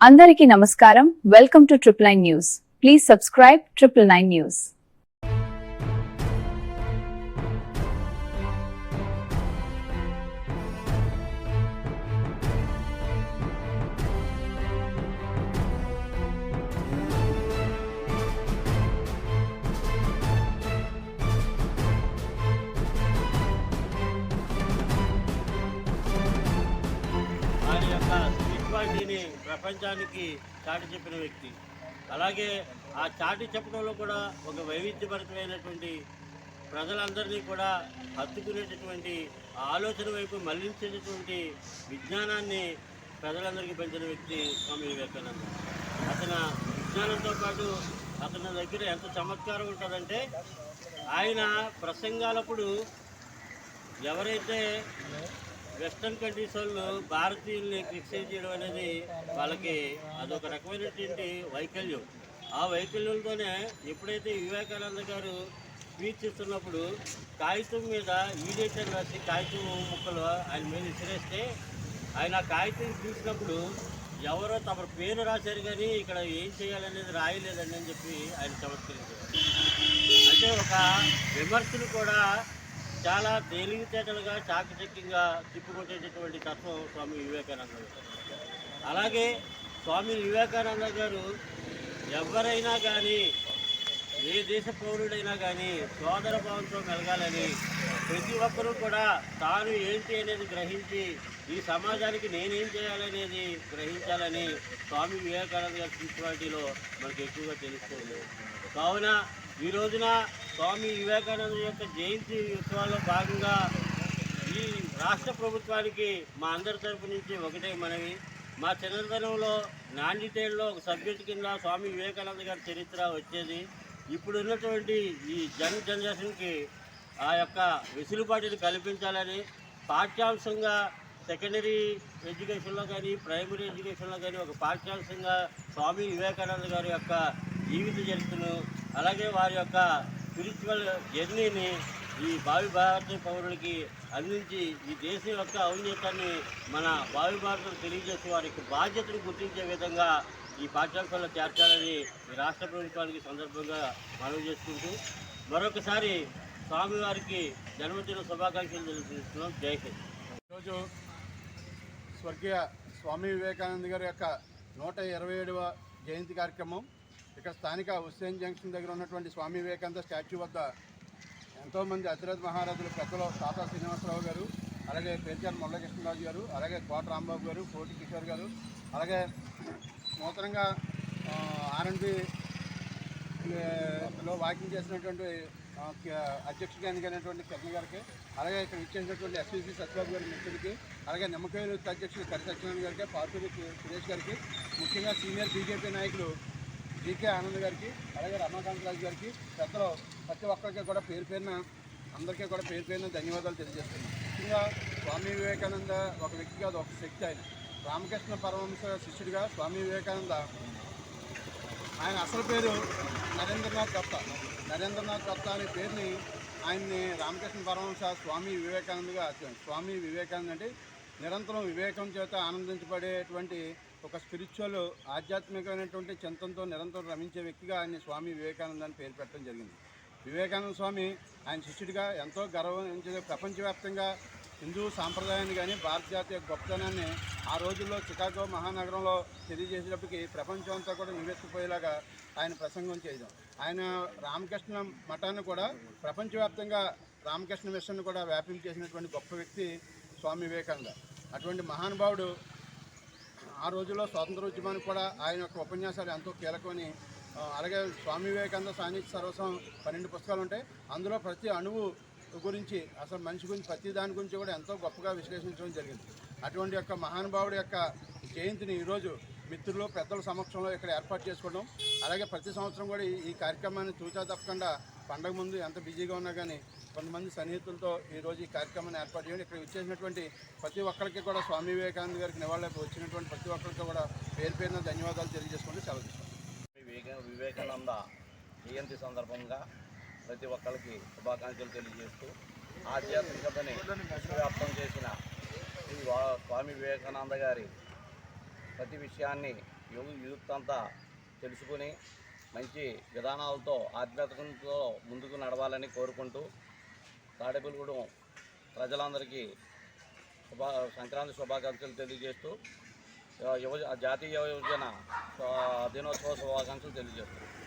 అందరికీ నమస్కారం. Welcome to triple nine news. Please subscribe triple nine news. స్పిరిచువాలిటీని ప్రపంచానికి చాటి చెప్పిన వ్యక్తి. అలాగే ఆ చాటి చెప్పడంలో కూడా ఒక వైవిధ్యభరితమైనటువంటి ప్రజలందరినీ కూడా హత్తుకునేటటువంటి ఆలోచన వైపు మళ్ళించేటటువంటి విజ్ఞానాన్ని ప్రజలందరికీ పెంచిన వ్యక్తి స్వామి వివేకానంద. అతను విజ్ఞానంతో పాటు అతని దగ్గర ఎంత చమత్కారం ఉంటుందంటే ఆయన ప్రసంగాలప్పుడు ఎవరైతే వెస్ట్రన్ కంట్రీస్ వాళ్ళు భారతీయుల్ని క్రిటిసైజ్ చేయడం అనేది వాళ్ళకి అదొక రకమైనటువంటి వైకల్యం. ఆ వైకల్యంతోనే ఎప్పుడైతే వివేకానంద గారు స్పీచ్ ఇస్తున్నప్పుడు కాగితం మీద ఈడేటర్ రాసి కాగితం ముక్కలు ఆయన మీద విసిరేస్తే ఆయన ఆ కాగితం చూసినప్పుడు ఎవరో తమ పేరు రాశారు కానీ ఇక్కడ ఏం చేయాలనేది రాయలేదండి అని చెప్పి ఆయన చమత్కరించారు అంటే ఒక విమర్శలు కూడా చాలా తేలివితేటలుగా చాకచక్యంగా తిప్పుకొట్టేటటువంటి తత్వం స్వామి వివేకానంద గారు. అలాగే స్వామి వివేకానంద గారు ఎవరైనా కానీ ఏ దేశ పౌరుడైనా కానీ సోదర భావంతో కలగాలని ప్రతి ఒక్కరూ కూడా తాను ఏంటి అనేది గ్రహించి ఈ సమాజానికి నేనేం చేయాలనేది గ్రహించాలని స్వామి వివేకానంద గారి స్పిరిచువాలిటీలో మనకు ఎక్కువగా తెలుస్తుంది కావున ఈ రోజున స్వామి వివేకానంద యొక్క జయంతి ఉత్సవాల్లో భాగంగా ఈ రాష్ట్ర ప్రభుత్వానికి మా అందరి తరపు నుంచి ఒకటే మనవి. మా చిన్నతనంలో నాణ్యతలో ఒక సబ్జెక్ట్ కింద స్వామి వివేకానంద గారి చరిత్ర వచ్చేది. ఇప్పుడు ఉన్నటువంటి ఈ జన్ జనరేషన్కి ఆ యొక్క వెసులుబాటుని కల్పించాలని పాఠ్యాంశంగా సెకండరీ ఎడ్యుకేషన్లో కానీ ప్రైమరీ ఎడ్యుకేషన్లో కానీ ఒక పాఠ్యాంశంగా స్వామి వివేకానంద గారి యొక్క జీవిత చరిత్రను అలాగే వారి యొక్క స్పిరిచువల్ జర్నీని ఈ భావి భారత పౌరులకి అందించి ఈ దేశం యొక్క ఔన్నత్యాన్ని మన భావి భారతకు తెలియజేసి వారికి బాధ్యతను గుర్తించే విధంగా ఈ పాఠ్యాంశాల్లో చేర్చాలని ఈ రాష్ట్ర ప్రభుత్వానికి సందర్భంగా మనవి చేసుకుంటూ మరొకసారి స్వామివారికి జన్మదిన శుభాకాంక్షలు తెలుపుతున్నాం. జై హింద్. ఈరోజు స్వర్గీయ స్వామి వివేకానంద గారి యొక్క నూట ఇరవై ఏడవ జయంతి కార్యక్రమం. ఇక్కడ స్థానిక హుస్సేన్ జంక్షన్ దగ్గర ఉన్నటువంటి స్వామి వివేకానంద స్టాచ్యూ వద్ద ఎంతోమంది అతిరథ మహారాజులు పెద్దలు తాతా శ్రీనివాసరావు గారు అలాగే పేర్చాల మురళకృష్ణరాజు గారు అలాగే కోట రాంబాబు గారు కోటి కిషోర్ గారు అలాగే నూతనంగా ఆర్ఎండ్బి లో వాకింగ్ చేసినటువంటి ఆ, అధ్యక్షుడిగా ఎన్నికైనటువంటి కిరణ్ గారికి అలాగే ఇక్కడ ఇచ్చేసినటువంటి ఎస్వీసీ సత్యబాబు గారి మిత్రుడికి అలాగే నిమ్మకాయలు అధ్యక్షుడు కరి సత్యనారాయణ గారికి పార్టీ సురేష్ గారికి ముఖ్యంగా సీనియర్ బీజేపీ నాయకులు జీకే ఆనంద్ గారికి అలాగే రమాకాంత్ రాజు గారికి పెద్దలు ప్రతి ఒక్కరికి కూడా పేరు పేరున అందరికీ కూడా పేరు పేరున ధన్యవాదాలు తెలియజేస్తున్నాను ముఖ్యంగా స్వామి వివేకానంద ఒక వ్యక్తి కాదు ఒక శక్తి ఆయన. రామకృష్ణ పరమహంస శిష్యుడిగా స్వామి వివేకానంద. ఆయన అసలు పేరు నరేంద్రనాథ్ దత్త నరేంద్రనాథ్ దత్త అనే పేరుని ఆయన్ని రామకృష్ణ పరమహంస స్వామి వివేకానందగా స్వామి వివేకానంద అంటే నిరంతరం వివేకం చేత ఆనందించబడేటువంటి ఒక స్పిరిచువల్ ఆధ్యాత్మికమైనటువంటి చింతంతో నిరంతరం రమించే వ్యక్తిగా ఆయన స్వామి వివేకానంద అని పేరు పెట్టడం జరిగింది. వివేకానంద స్వామి ఆయన శిష్యుడిగా ఎంతో గర్వించే ప్రపంచవ్యాప్తంగా హిందూ సాంప్రదాయాన్ని కానీ భారత జాతీయ గొప్పతనాన్ని ఆ రోజుల్లో చికాగో మహానగరంలో తెలియజేసేటప్పటికి ప్రపంచం అంతా కూడా నివెత్తిపోయేలాగా ఆయన ప్రసంగం చేయడం. ఆయన రామకృష్ణ మఠాన్ని కూడా ప్రపంచవ్యాప్తంగా రామకృష్ణ మిషన్ కూడా వ్యాపించి చేసినటువంటి గొప్ప వ్యక్తి స్వామి వివేకానంద. అటువంటి మహానుభావుడు ఆ రోజుల్లో స్వాతంత్రోద్యమానికి కూడా ఆయన యొక్క ఉపన్యాసాలు ఎంతో కీలకమని అలాగే స్వామి వివేకానంద సాన్నిధ్య సర్వస్వం పన్నెండు పుస్తకాలు ఉంటాయి. అందులో ప్రతి అణువు గురించి అసలు మనిషి గురించి ప్రతి దాని గురించి కూడా ఎంతో గొప్పగా విశ్లేషించడం జరిగింది. అటువంటి యొక్క మహానుభావుడి యొక్క జయంతిని ఈరోజు మిత్రులు పెద్దల సమక్షంలో ఇక్కడ ఏర్పాటు చేసుకోవడం అలాగే ప్రతి సంవత్సరం కూడా ఈ- ఈ కార్యక్రమాన్ని తూచా తప్పకుండా పండగ ముందు ఎంత బిజీగా ఉన్నా కానీ కొంతమంది సన్నిహితులతో ఈరోజు ఈ కార్యక్రమాన్ని ఏర్పాటు చేయండి. ఇక్కడ వచ్చేసినటువంటి ప్రతి ఒక్కరికి కూడా స్వామి వివేకానంద గారికి నివాళులకు వచ్చినటువంటి ప్రతి ఒక్కరికి కూడా పేరు పేరున ధన్యవాదాలు తెలియజేసుకుంటూ సెలవు వివేకానంద జయంతి సందర్భంగా ప్రతి ఒక్కరికి శుభాకాంక్షలు తెలియజేస్తూ ఆధ్యాత్మికతని వ్యాప్తం చేసిన శ్రీ స్వామి వివేకానంద గారి ప్రతి విషయాన్ని యువ యూత్ అంతా తెలుసుకుని మంచి విధానాలతో ఆధ్యాత్మికతో ముందుకు నడవాలని కోరుకుంటూ తాడేపల్లిగూడెం ప్రజలందరికీ శుభా సంక్రాంతి శుభాకాంక్షలు తెలియజేస్తూ యువ జాతీయ యువజన దినోత్సవ శుభాకాంక్షలు తెలియజేస్తున్నాను